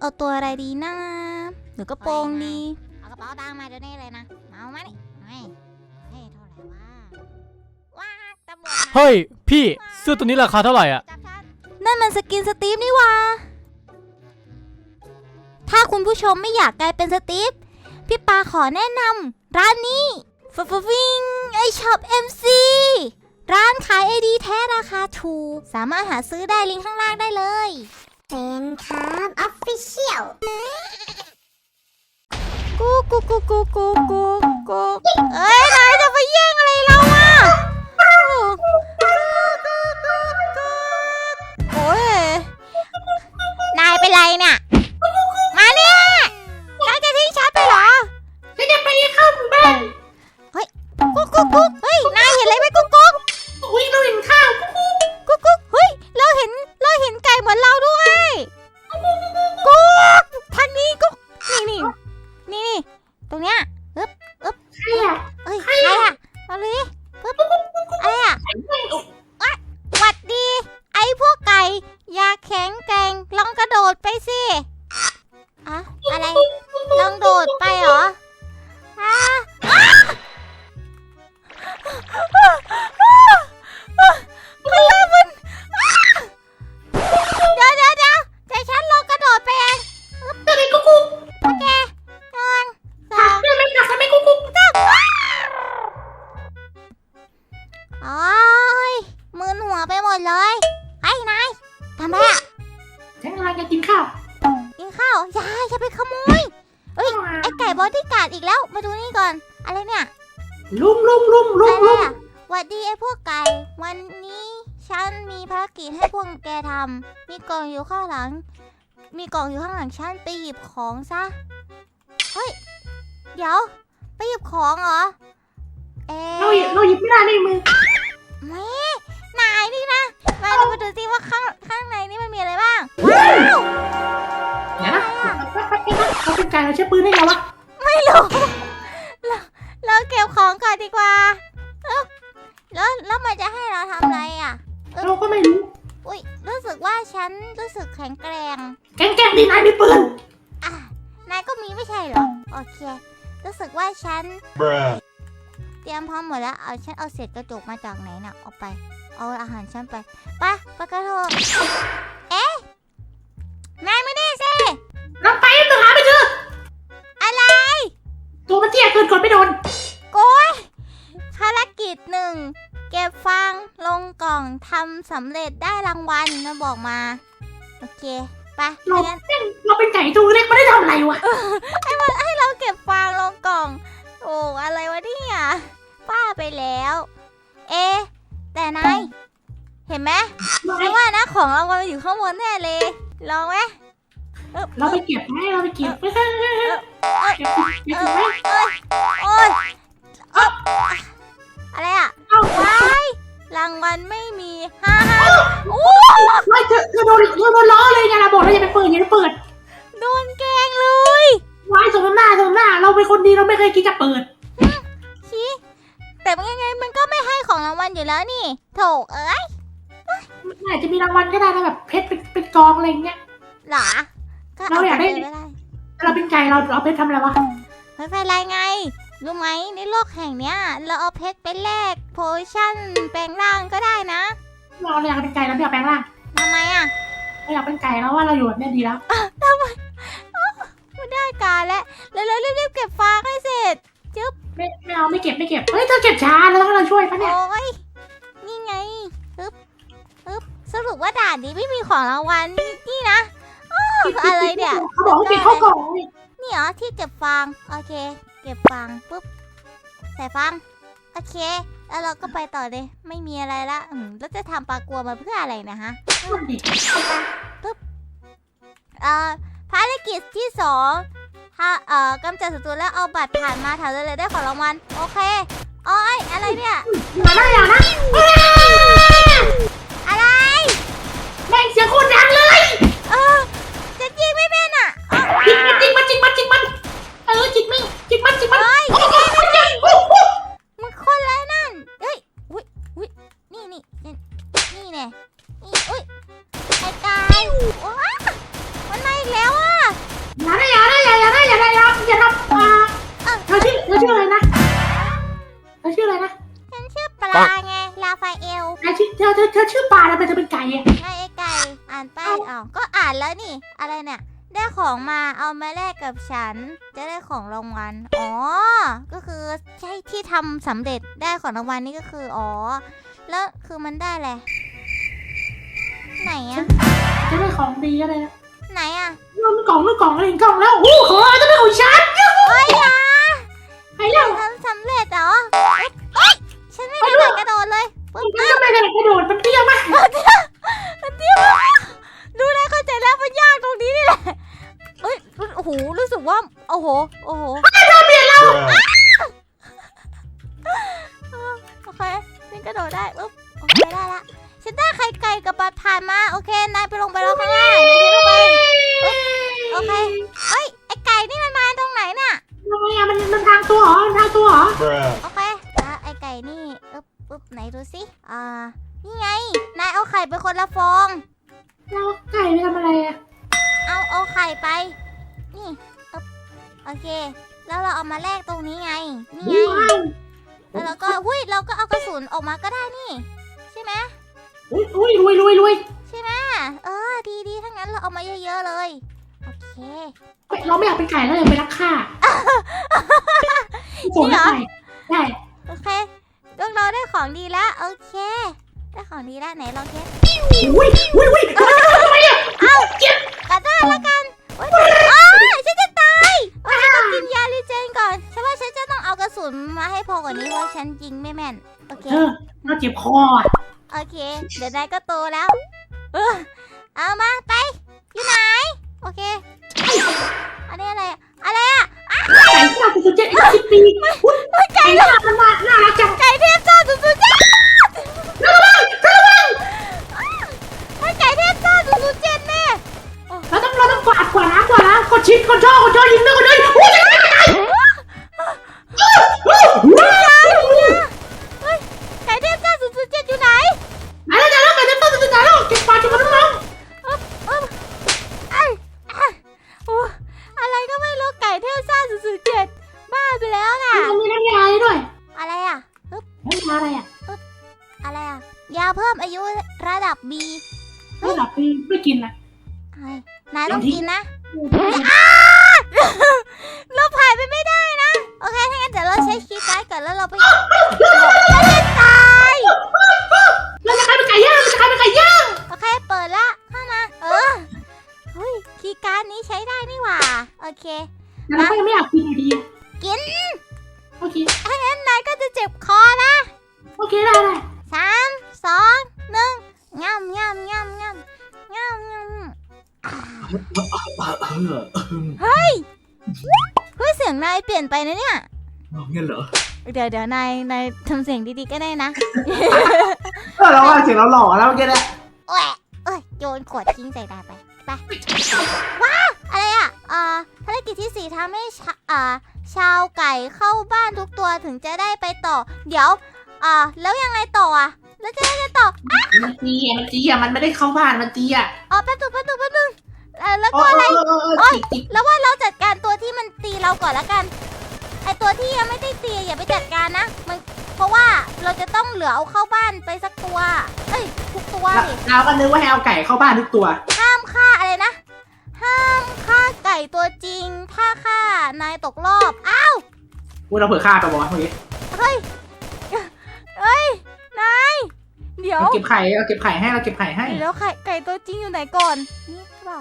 เอาตัวอะไรดีนะ หรือกระโปรงดี เอากระเป๋าตังค์มาเดี๋ยวนี้เลยนะ เอามานี่ให้ให้เท่าไหร่วะว้าตำรวจมาเฮ้ย พี่เสื้อตัวนี้ราคาเท่าไหร่อะ จับฉันนั่นมันสกินสตีฟนี่หว่า ถ้าคุณผู้ชมไม่อยากกลายเป็นสตีฟ พี่ปาขอแนะนำร้านนี้ฟฟฟิงไอช็อป MC ร้านขายไอดีแท้ราคาถูก สามารถหาซื้อได้ลิงก์ข้างล่างได้เลย เป็นครับออฟฟิเชียลกูกูกูกูกูกูกูเอ้ยนายจะไปแย่งอะไรเราอะโอ้ยนายเป็นไรเนี่ย มาเนี่ยนายจะทิ้งฉันไปเหรอฉันจะไปเข้าหมู่บ้านกุ๊กกุ๊กกุ๊กเฮ้ยนายเห็นอะไรไหมกุ๊กกุ๊กอุ้ยเราเห็นข้าวกุ๊กกุ๊กเฮ้ยเราเห็นเราเห็นไก่เหมือนเราด้วย อนอะไรเนี่ยลุมลุมลุมลุอะมไรลุมอะหวัดดีไอ้พวกไก่ วันนี้ฉันมีภารกิจให้พวกแกทำมีกล่องอยู่ข้างหลัง มีกล่องอยู่ข้างหลังฉันไปหยิบของซะเฮ้ยเดี๋ยว ไปหยิบของเหรอเอ๊เราหยิบเราหยิบไม่ได้ในมือแม่นายนี่นะ มาเรามาดูสิว่าข้างข้างในนี่มันมีอะไรบ้าง ว้าวเดี๋ยวนะแป๊บแป๊บแป๊บแป๊บเขาเป็นไก่เราใช้ปืนได้ไงวะ ไม่รู้เราเราเก็ บของก่อนดีกว่าเอ้าแล้วแล้วมันจะให้เราทำอะไรอะ เราก็ไม่รู้ อุ้ยรู้สึกว่าฉันรู้สึกแข็งแกร่ง แกงแกงดีนายมีปืน อะ นายก็มีไม่ใช่เหรอ โอเค รู้สึกว่าฉัน Bruh. เตรียมพร้อมหมดแล้ว เอาฉันเอาเศษกระจกมาจากไหนน่ะ เอาไป เอาอาหารฉันไป ไปไปกันเถอะเอ๊ะนายไม่ได้สิเทำสำเร็จได้รางวัลนะบอกมา โอเคไปเรางั้นเราเป็นไก่ตัวเล็กไม่ได้ทำอะไรวะให้เราเก็บฟางลงกล่อง โอ้อะไรวะเนี่ยป้าไปแล้ว เอะแต่นายเห็นไหมไม่ว่านะของรางวัลมันอยู่ข้างบนแน่เลยลองไหมเอ๊บเราไปเก็บไหมเราไปเก็บเก็บเก็บเก็บไหมเอ้ยโอ้ยเอ๊บอะไรอะเอาว้าย รางวัลไม่มีฮ่าฮ่าโอ้ไม่เธอเธอโดนเธอโดนล้อเลยไงเราบอกเราอย่าไปเปิดอย่าไปเปิดโดนแกล้งเลยวายสมน้ำหน้าสมน้ำหน้า เราเป็นคนดีเราไม่เคยคิดจะเปิด ชี้แต่มันยังไงมันก็ไม่ให้ของรางวัลอยู่แล้วนี่โถเอ้ยมันอาจจะมีรางวัลก็ได้นะแบบเพชรเป็นเป็นกองอะไรเงี้ย หรอก็เราอยากได้ปลไม่ได้ เราเป็นไก่เราเอาเพชรทำอะไรวะไม่เป็นไรไง รู้ไหมในโลกแห่งเนี้ย เราเอาเพชรไปแลกโพชั่นแปลงร่างก็ได้นะเราอยากเป็นไก่เราไม่อยากแปลงร่างทำไมอะเราอยากเป็นไก่แล้วว่าเราอยู่แบบเนี้ยดีแล้วไม่ได้การแล้วแล้วเรารีบๆเก็บฟางให้เสร็จไม่ไม่เอาไม่เก็บไม่เก็บเฮ้ยเธอเก็บช้าเราต้องให้เราช่วยปะเนี่ยโอ้ยนี่ไงฮึบฮึบสรุปว่าด่านนี้ไม่มีของรางวัลนี่นะอ้ออะไรเนี่ยเขาบอกให้เก็บเข้ากล่องเลยนี่เหรอที่เก็บฟางโอเคเก็บฟางปุ๊บใส่ฟางโอเค แล้วเราก็ไปต่อเลย ไม่มีอะไรละอืมแล้วจะทำปลากลัวมาเพื่ออะไรนะฮะนั่นดิเอ่อภารกิจที่สองถ้าเอ่อกำจัดศัตรูแล้วเอาบัตรผ่านมาแถวเลยได้ของรางวัลโอเคโอ้ยอะไรเนี่ยอย่านะอย่านะ มันจิกมันจิกมันเฮ้ยโอ้โหโอ้โหมันคนละนั่นเฮ้ยอุ้ยอุ้ยนี่นี่นี่นี่แน่นี่อุ้ยไอ้กายว้ามันมาอีกแล้วอะอย่าได้อย่าได้อย่าอย่าได้อย่าได้อย่าอย่าทำอ่าเธอชื่อเธอชื่ออะไรนะเธอชื่ออะไรนะฉันชื่อปลาไงลาฟาเอลเธอชื่อเธอเธอเธอชื่อปลาทำไมเธอเป็นไก่อะไงไอ้ไก่ อ่านป้ายออกก็อ่านแล้วนี่ อะไรเนี่ย ได้ของมาเอามาแลกกับฉัน จะได้ของรางวัล อ๋อ ก็คือใช่ที่ทำสำเร็จได้ของรางวัลนี่ก็คือ อ๋อ แล้วคือมันได้แหละไรไหนอะจะได้ของดีอะไรนะไหนอะเรามีกล่องมีกล่องอะไรกล่องแล้ว โอ้โหขอ เคเฮ้ยเราไม่อยากเป็นไก่แล้วอยากเป็นนักฆ่าจริงเหรอได้โอเคพวกเราได้ของดีแล้วโอเค ได้ของดีแล้วไหนลองเทสอุ้ยอุ้ยอุ้ยทำไมอะกระด้านละกันโอ๊ยอ้าวฉันจะตายโอ๊ยฉันต้องกินยาลิเจนก่อนฉันว่าฉันจะต้องเอากระสุนมาให้พอกว่านี้เพราะฉันยิงไม่แม่นโอเคเออเราเจ็บคออะโอเค เดี๋ยวนายก็โตแล้ว เออเอามาไปอยู่ไหน โอเค อันนี้อะไร อะไรอะไก่ที่เราเป็นสุดเจ็ดอีกสิบปีอุ้ยไก่น่ามันน่าน่ารักจังไก่เทพซ่าสุดๆจ้าให้ไก่เทพซ่าสุดๆเจ็ดแน่เราต้องเราต้องกวาดกวาดน้ำกวาดน้ำกดชิดกดช่อกดช่อยิงด้วยกดด้วยอุ้ยจะตาย ดก่อนแล้วเราไปบอกว่าจะตายเราจะกลายเป็นไก่ย่างเราจะกลายเป็นไก่ย่างโอเคเปิดละเข้ามา เออเฮ้ยคีย์การ์ดนี้ใช้ได้นี่หว่า โอเคแต่เราก็ยังไม่อยากกินอยู่ดีกินโอเคถ้างั้นนายก็จะเจ็บคอนะโอเคได้ได้สามสองหนึ่งง่ำง่ำง่ำง่ำง่ำง่ำเฮ้ยเฮ้ยเสียงนายเปลี่ยนไปนะเนี่ยงั้นเหรอ เดี๋ยวเดี๋ยวนายนายทำเสียงดีๆก็ได้นะเออเราว่าเสียงเราหล่อแล้วเมื่อกี้เนี่ยโอ้ยเอ้ยโยนขวดทิ้งใส่นายไปไปว้าวอะไรอะอ่าภารกิจที่สี่ทำให้ชาอ่าชาวไก่เข้าบ้านทุกตัวถึงจะได้ไปต่อ เดี๋ยวอ่าแล้วยังไงต่ออะ แล้วจะได้ไงต่อมันจีอะมันจีอะมันไม่ได้เข้าบ้านมันจีอะอ๋อแป๊บนึงแป๊บนึงแป๊บนึงเอ่อแล้วโอ้ก็อะไร โอ้โอ้โอ้จิกจิกแล้วว่าเราจัดการตัวที่มันตีเราก่อนละกัน ไอตัวที่ยังไม่ได้ตีอย่าไปจัดการนะ มันเพราะว่าเราจะต้องเหลือเอาเข้าบ้านไปสักตัว เอ้ยทุกตัวดิเราก็นึกว่าให้เอาไก่เข้าบ้านทุกตัว ห้ามฆ่าอะไรนะ ห้ามฆ่าไก่ตัวจริง ถ้าฆ่านายตกรอบ อ้าวพูดเราเผื่อฆ่าไปบอกว่าเมื่อกี้เฮ้ยเฮ้ย นาย เดี๋ยว เราเก็บไข่เราเก็บไข่ให้เราเก็บไข่ให้เดี๋ยวไข่ไก่ตัวจริงอยู่ไหนก่อน นี่หรือเปล่า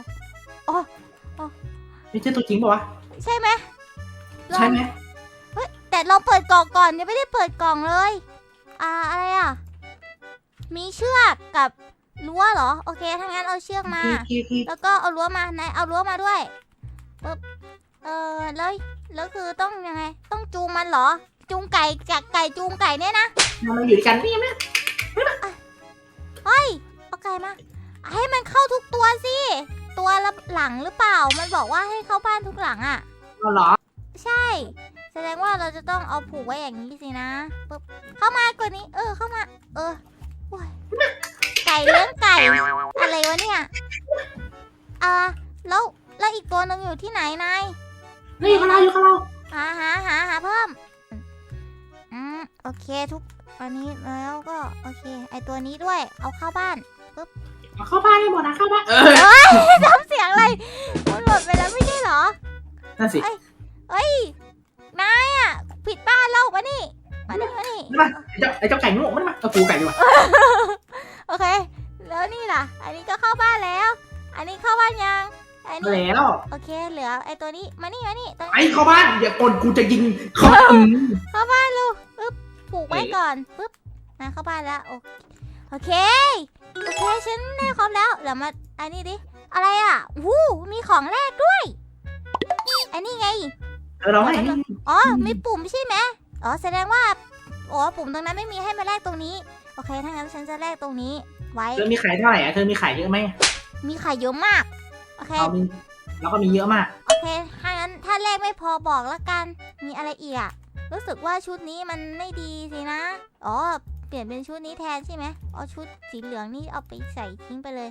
ไม่ใช่ตัวจริงป่าวะ ใช่ไหมลองใช่ไหมเฮ้ย แต่เราเปิดกล่องก่อนยังไม่ได้เปิดกล่องเลย อ่าอะไรอะ มีเชือกกับรั้วเหรอ โอเคถ้างั้นเอาเชือกมาโอเคโอเคแล้วก็เอารั้วมานายเอารั้วมาด้วยปึ๊บเออแล้วแล้วคือต้องยังไง ต้องจูงมันเหรอ จูงไก่จากไก่จูงไก่เนี่ยนะเรามาอยู่ด้วยกันนี่ไหมเฮ้ยเอาไก่มาให้มันเข้าทุกตัวสิ ตัวละหลังหรือเปล่า มันบอกว่าให้เข้าบ้านทุกหลังอะเราเหรอ ใช่แส ดงว่าเราจะต้องเอาผูกไว้อย่างนี้สินะปึ๊บเข้ามากว่านี้ เออเข้ามา เออโอ้ยไก่เลี้ยงไก่ อะไรวะเนี่ยอ่าแล้วแล้วอีกตัวหนึ่งอยู่ที่ไหนนายนี่อยู่กับเราอยู่กับเราหาหาหาหาเพิ่มอืมโอเคทุกอันนี้แล้วก็โอเค ไอตัวนี้ด้วย เอาเข้าบ้านเอาเข้าบ้านให้หมดนะเข้าบ้านเอ้ยทำเสียงอะไรมันหมดไปแล้วไม่ใช่เหรอนั่นสิเอ้ยนายอะ ผิดบ้านเรามานี่มานี่มานี่นี่มาไอ้เจ้าไอ้เจ้าไก่โง่มันมาเอาปูไก่ดีกว่าโอเค แล้วนี่ล่ะ อันนี้ก็เข้าบ้านแล้ว อันนี้เข้าบ้านยัง อันมานี้แล้วโอเค เหลือไอตัวนี้มานี่มานี่ตัวไอ้นี้เข้าบ้านอย่ากดกูจะยิงเขาอืมเข้าบ้านลูกปึ๊บผูกไว้ก่อนปึ๊บนะเข้าบ้านแล้วโอโอเคโอเคฉันได้ครบแล้วเดี๋ยวมาอันนี้ดิอะไรอะวู้มีของแรกด้วย อันนี้ไง เออเราให้อ๋อมีปุ่มใช่ไหมอ๋อแสดงว่าอ๋อปุ่มตรงนั้นไม่มีให้มาแลกตรงนี้ โอเคถ้างั้นฉันจะแลกตรงนี้ ไว้ เธอมีไข่เท่าไหร่อะเธอมีไข่เยอะไหมมีไข่เยอะมาก โอเคเรามีเราก็มีเยอะมาก โอเคถ้างั้นถ้าแลกไม่พอบอกแล้วกัน มีอะไรอีกอะรู้สึกว่าชุดนี้มันไม่ดีสินะ อ๋อ เปลี่ยนเป็นชุดนี้แทนใช่ไหมเอาชุดสีเหลืองนี่เอาไปใส่ทิ้งไปเลย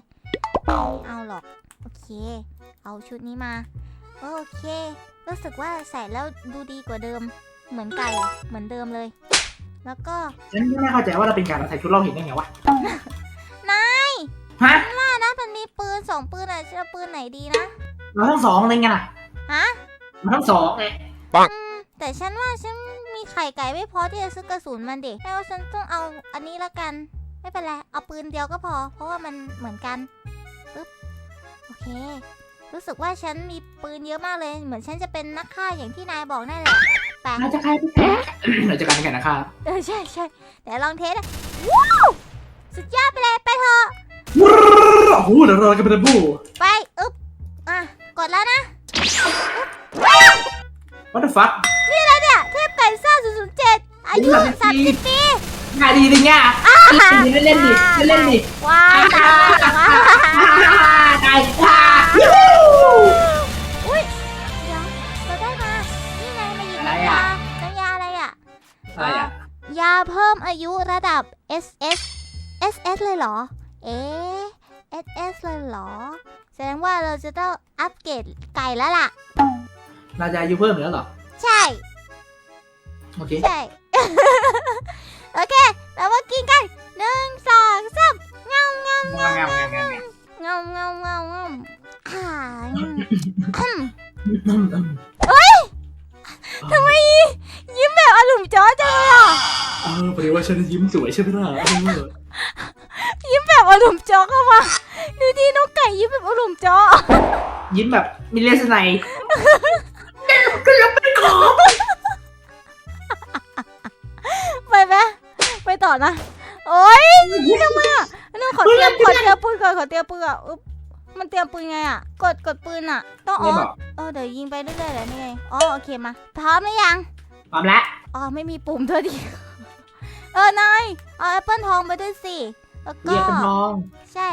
ไม่เอาหรอก โอเค เอาชุดนี้มา โอเค รู้สึกว่าใส่แล้วดูดีกว่าเดิม เหมือนไก่เหมือนเดิมเลย แล้วก็ฉันไม่เข้าใจว่าเราเป็นการเราใส่ชุดเราเห็นได้ไงวะ นายฮะ ว่านะมันมีปืนสองปืนอะจะเอาปืนไหนดีนะ เราทั้งสองเลยไงล่ะฮะเราทั้งสองไงอืมแต่ฉันว่าฉันมีไข่ไก่ไม่พอที่จะซื้อกระสุนมันเด็กแล้วฉันต้องเอาอันนี้ละกัน ไม่เป็นไร เอาปืนเดียวก็พอ เพราะว่ามันเหมือนกันปึ๊บโอเค รู้สึกว่าฉันมีปืนเยอะมากเลย เหมือนฉันจะเป็นนักฆ่าอย่างที่นายบอกนั่นแหละไปเราจะใครไปแพ้เราจะกันกันนะครับเออใช่ใช่แต่ลองเทสอะว้าวสุดยอดไปเลยไปเถอะโอ้โหเดี๋ยวเราจะเป็นบูไปอึ๊บอะกดแล้วนะวัตถุฟักนี่อะไรเนี่ยเทพไก่ซ่า007 อายุโอ้ย30 ปี ง่ายดีดิง่ายเล่นเล่นดิเล่นดิว้าวตายแล้วว้าวตายตายอุ้ยเดี๋ยวเราได้มา นี่ไงมาหยิบน้ำยาน้ำยาอะไรอะอะไรอะยาเพิ่มอายุระดับ SS SS เลยเหรอ เอ๊ะ SS เลยเหรอ แสดงว่าเราจะต้องอัปเกรดไก่แล้วล่ะ เราจะอายุเพิ่มเหรอเหรอ ใช่ โอเค ใช่ โอเคแล้วมากินกันหนึ่งสองสามเงาเงางามงามงามงามเงาเงาเงาเงาอ่าอืมทำไมยิ้มแบบอารมณ์จ้อจังเลยอะเออพอดีว่าฉันยิ้มสวยใช่ไหมล่ะยิ้มแบบอารมณ์จ้อเข้ามาดูดิน้องไก่ยิ้มแบบอารมณ์จ้อยิ้มแบบมีเลสไนไปไหม ไปต่อนะ โอ๊ยนี่ทำไมอะนึงขอเตรียมขอเตรียมปืนก่อนขอเตรียมปืนอะอุ๊บมันเตรียมปืนไงอะ กดกดปืนอะ ต้องอ๋ไม่อบอกเออเดี๋ยวยิงไปเรื่อยๆแหละนี่ไงอ๋อโอเคมา พร้อมหรือยัง พร้อมแล้ว อ๋อไม่มีปุ่มเธอดี เออนายเอาแอปเปิลทองไปด้วยสิ แล้วก็เรียกเป็นทองใช่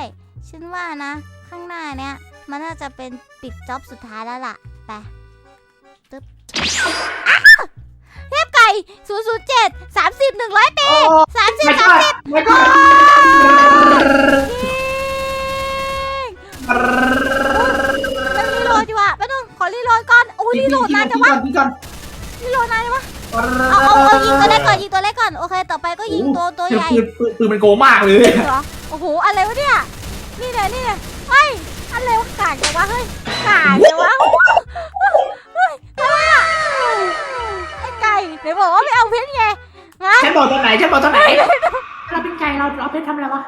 ฉันว่านะ ข้างหน้าเนี้ยมันน่าจะเป็นปิดจ็อบสุดท้ายแล้วล่ะ ไปตึ๊บ อ้าวเทพไก่007 30 100ปีโอ้30ไม่ก็30ไม่ก็มันรีโหลดอยู่อะแป๊บนึงขอรีโหลดก่อนโอ้ยรีโหลดนานจังวะพี่ก่อนรีโหลดนานจังวะเอาเอาเอายิงตัวเล็กก่อนยิงตัวเล็กก่อนโอเค ต่อไปก็ยิงตัวตัวใหญ่ปืนปืนปืนมันโกงมากเลยเหรอโอ้โหอะไรวะเนี่ยนี่เนี่ยนี่เนี่ยเฮ้ยอะไรวะกากจังวะเฮ้ยกากจังวะ อ้ไก่ไหนบอกว่าไม่เอาเพชรไงฮะฉันบอกตอนไหนฉันบอกตอนไหน เราเป็นไก่เราเราเป็นทำอะไรวะ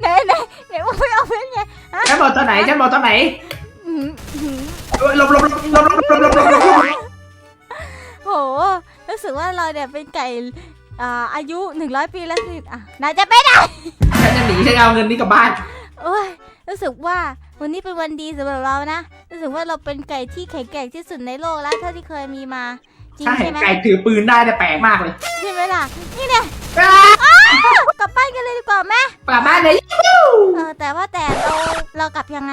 ไหนไหนไหนว่าไม่เอาเพชรไงฉันบอกตอนไหนฉันบอกตอนไหนอื้อหือหลบหลบหลบหลบหลบหลบหลบหลบหลบโหรู้สึกว่าเราเนี่ยเป็นไก่อ่าอายุ100ปีแล้วสิอะนายจะไปไหนฉันจะหนีฉันเอาเงินนี้กลับบ้านโอ้ยรู้สึกว่าวันนี้เป็นวันดีสำหรับเรานะ รู้สึกว่าเราเป็นไก่ที่แข็งแกร่งที่สุดในโลกแล้วเท่าที่เคยมีมา จริงใช่ใช่ไหมไก่ถือปืนได้แต่แปลกมากเลยใช่ไหมล่ะ นี่เนี่ยกลับบ้านกันเลยดีกว่าแม่ กลับบ้านเลย เออแต่ว่าแต่เราเรากลับยังไง